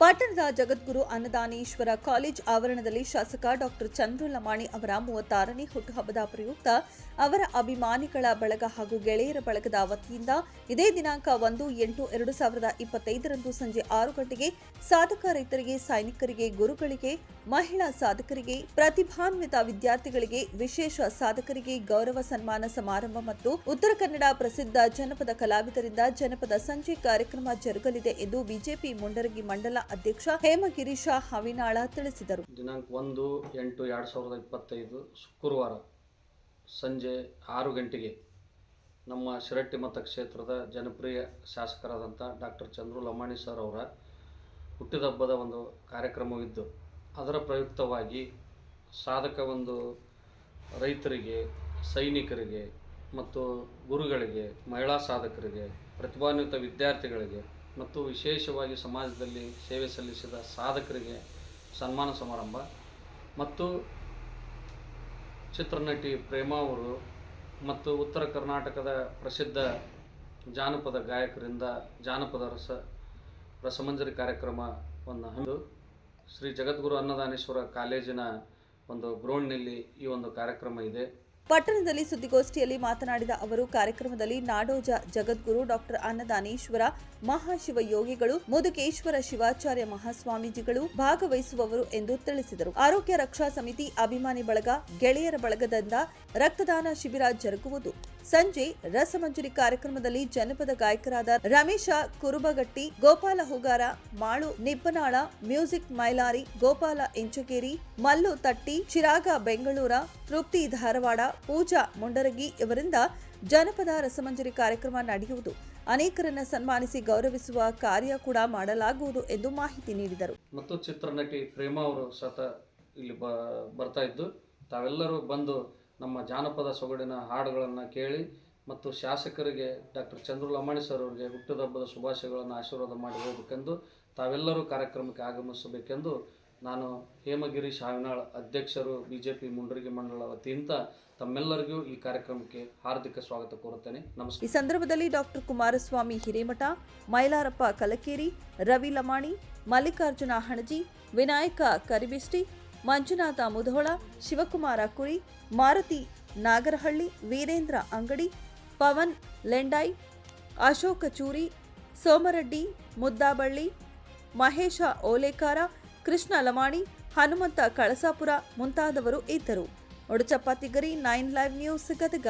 ಪಟ್ಟಣದ ಜಗದ್ಗುರು ಅನ್ನದಾನೇಶ್ವರ ಕಾಲೇಜ್ ಆವರಣದಲ್ಲಿ ಶಾಸಕ ಡಾಕ್ಟರ್ ಚಂದ್ರು ಲಮಾಣಿ ಅವರ ಮೂವತ್ತಾರನೇ ಹುಟ್ಟುಹಬ್ಬದ ಪ್ರಯುಕ್ತ ಅವರ ಅಭಿಮಾನಿಗಳ ಬಳಗ ಹಾಗೂ ಗೆಳೆಯರ ಬಳಗದ ವತಿಯಿಂದ ಇದೇ ದಿನಾಂಕ ಒಂದು ಎಂಟು ಎರಡು ಸಾವಿರದ ಇಪ್ಪತ್ತೈದರಂದು ಸಂಜೆ ಆರು ಗಂಟೆಗೆ ಸಾಧಕ ರೈತರಿಗೆ, ಸೈನಿಕರಿಗೆ, ಗುರುಗಳಿಗೆ, ಮಹಿಳಾ ಸಾಧಕರಿಗೆ, ಪ್ರತಿಭಾನ್ವಿತ ವಿದ್ಯಾರ್ಥಿಗಳಿಗೆ, ವಿಶೇಷ ಸಾಧಕರಿಗೆ ಗೌರವ ಸನ್ಮಾನ ಸಮಾರಂಭ ಮತ್ತು ಉತ್ತರ ಕನ್ನಡ ಪ್ರಸಿದ್ಧ ಜನಪದ ಕಲಾವಿದರಿಂದ ಜನಪದ ಸಂಜೆ ಕಾರ್ಯಕ್ರಮ ಜರುಗಲಿದೆ ಎಂದು ಬಿಜೆಪಿ ಮುಂಡರಗಿ ಮಂಡಲ ಅಧ್ಯಕ್ಷ ಹೇಮಗಿರೀಶ ಹವಿನಾಳ ತಿಳಿಸಿದರು. ದಿನಾಂಕ ಒಂದು, ಎಂಟು, ಎರಡು ಸಾವಿರದ ಇಪ್ಪತ್ತೈದು ಶುಕ್ರವಾರ ಸಂಜೆ ಆರು ಗಂಟೆಗೆ ನಮ್ಮ ಶಿರಟ್ಟಿ ಮತಕ್ಷೇತ್ರದ ಜನಪ್ರಿಯ ಶಾಸಕರಾದಂಥ ಡಾಕ್ಟರ್ ಚಂದ್ರು ಲಮಾಣಿ ಸರ್ ಅವರ ಹುಟ್ಟಿದಬ್ಬದ ಒಂದು ಕಾರ್ಯಕ್ರಮವಿದ್ದು, ಅದರ ಪ್ರಯುಕ್ತವಾಗಿ ಸಾಧಕ ಒಂದು ರೈತರಿಗೆ, ಸೈನಿಕರಿಗೆ ಮತ್ತು ಗುರುಗಳಿಗೆ, ಮಹಿಳಾ ಸಾಧಕರಿಗೆ, ಪ್ರತಿಭಾನ್ವಿತ ವಿದ್ಯಾರ್ಥಿಗಳಿಗೆ ಮತ್ತು ವಿಶೇಷವಾಗಿ ಸಮಾಜದಲ್ಲಿ ಸೇವೆ ಸಲ್ಲಿಸಿದ ಸಾಧಕರಿಗೆ ಸನ್ಮಾನ ಸಮಾರಂಭ. ಮತ್ತು ಚಿತ್ರನಟಿ ಪ್ರೇಮಾ ಅವರು ಮತ್ತು ಉತ್ತರ ಕರ್ನಾಟಕದ ಪ್ರಸಿದ್ಧ ಜಾನಪದ ಗಾಯಕರಿಂದ ಜಾನಪದ ರಸ, ರಸಮಂಜರಿ ಕಾರ್ಯಕ್ರಮವನ್ನು ಹಂದು ಶ್ರೀ ಜಗದ್ಗುರು ಅನ್ನದಾನೇಶ್ವರ ಕಾಲೇಜಿನ ಒಂದು ಗ್ರೌಂಡ್ನಲ್ಲಿ ಈ ಒಂದು ಕಾರ್ಯಕ್ರಮ ಇದೆ. ಪಟ್ಟಣದಲ್ಲಿ ಸುದ್ದಿಗೋಷ್ಠಿಯಲ್ಲಿ ಮಾತನಾಡಿದ ಅವರು, ಕಾರ್ಯಕ್ರಮದಲ್ಲಿ ನಾಡೋಜ ಜಗದ್ಗುರು ಡಾಕ್ಟರ್ ಅನ್ನದಾನೇಶ್ವರ ಮಹಾಶಿವ ಯೋಗಿಗಳು ಮುದುಕೇಶ್ವರ ಶಿವಾಚಾರ್ಯ ಮಹಾಸ್ವಾಮೀಜಿಗಳು ಭಾಗವಹಿಸುವವರು ಎಂದು ತಿಳಿಸಿದರು. ಆರೋಗ್ಯ ರಕ್ಷಾ ಸಮಿತಿ ಅಭಿಮಾನಿ ಬಳಗ, ಗೆಳೆಯರ ಬಳಗದಿಂದ ರಕ್ತದಾನ ಶಿಬಿರ ಜರುಗುವುದು. ಸಂಜೆ ರಸಮಂಜರಿ ಕಾರ್ಯಕ್ರಮದಲ್ಲಿ ಜನಪದ ಗಾಯಕರಾದ ರಮೇಶ ಕುರುಬಗಟ್ಟಿ, ಗೋಪಾಲ ಹುಗಾರ, ಮಾಳು ನಿಬ್ಬನಾಳ, ಮ್ಯೂಸಿಕ್ ಮೈಲಾರಿ, ಗೋಪಾಲ ಇಂಚಗೇರಿ, ಮಲ್ಲು ತಟ್ಟಿ, ಚಿರಾಗ ಬೆಂಗಳೂರ, ತೃಪ್ತಿ ಧಾರವಾಡ, ಪೂಜಾ ಮುಂಡರಗಿ ಇವರಿಂದ ಜನಪದ ರಸಮಂಜರಿ ಕಾರ್ಯಕ್ರಮ ನಡೆಯುವುದು. ಅನೇಕರನ್ನ ಸನ್ಮಾನಿಸಿ ಗೌರವಿಸುವ ಕಾರ್ಯ ಕೂಡ ಮಾಡಲಾಗುವುದು ಎಂದು ಮಾಹಿತಿ ನೀಡಿದರು. ಮತ್ತು ಚಿತ್ರನಟಿ ಪ್ರೇಮ ಅವರು ಸತ ಇಲ್ಲಿ ಬರ್ತಾ ಇದ್ದು, ತಾವೆಲ್ಲರೂ ಬಂದು ನಮ್ಮ ಜಾನಪದ ಸೊಗಡಿನ ಹಾಡುಗಳನ್ನು ಕೇಳಿ ಮತ್ತು ಶಾಸಕರಿಗೆ ಡಾಕ್ಟರ್ ಚಂದ್ರು ಲಮಾಣಿ ಸರ್ ಅವರಿಗೆ ಹುಟ್ಟಿದಬ್ಬದ ಶುಭಾಶಯಗಳನ್ನು ಆಶೀರ್ವಾದ ಮಾಡಿ ಹೋಗಬೇಕೆಂದು ತಾವೆಲ್ಲರೂ ಕಾರ್ಯಕ್ರಮಕ್ಕೆ ಆಗಮಿಸಬೇಕೆಂದು ನಾನು ಹೇಮಗಿರಿ ಶಾವಿನಾಳ್ ಅಧ್ಯಕ್ಷರು ಬಿ ಜೆ ಪಿ ಮುಂಡರಗಿ ಮಂಡಳ ವತಿಯಿಂದ ತಮ್ಮೆಲ್ಲರಿಗೂ ಈ ಕಾರ್ಯಕ್ರಮಕ್ಕೆ ಹಾರ್ದಿಕ ಸ್ವಾಗತ ಕೋರುತ್ತೇನೆ. ನಮಸ್ಕಾರ. ಈ ಸಂದರ್ಭದಲ್ಲಿ ಡಾಕ್ಟರ್ ಕುಮಾರಸ್ವಾಮಿ ಹಿರೇಮಠ, ಮೈಲಾರಪ್ಪ ಕಲಕೇರಿ, ರವಿ ಲಮಾಣಿ, ಮಲ್ಲಿಕಾರ್ಜುನ ಹಣಜಿ, ವಿನಾಯಕ ಕರಿಬಿಷ್ಟಿ ಮಂಜುನಾಥ ಮುಧೋಳ, ಶಿವಕುಮಾರ ಕುರಿ, ಮಾರುತಿ ನಾಗರಹಳ್ಳಿ, ವೀರೇಂದ್ರ ಅಂಗಡಿ, ಪವನ್ ಲೆಂಡಾಯ್ ಅಶೋಕ ಚೂರಿ, ಸೋಮರೆಡ್ಡಿ, ಮುದ್ದಾಬಳ್ಳಿ, ಮಹೇಶ ಓಲೇಕಾರ, ಕೃಷ್ಣ ಲಮಾಣಿ, ಹನುಮಂತ ಕಳಸಾಪುರ ಮುಂತಾದವರು ಇದ್ದರು. Odachappa Tigari, nine live news Gadag.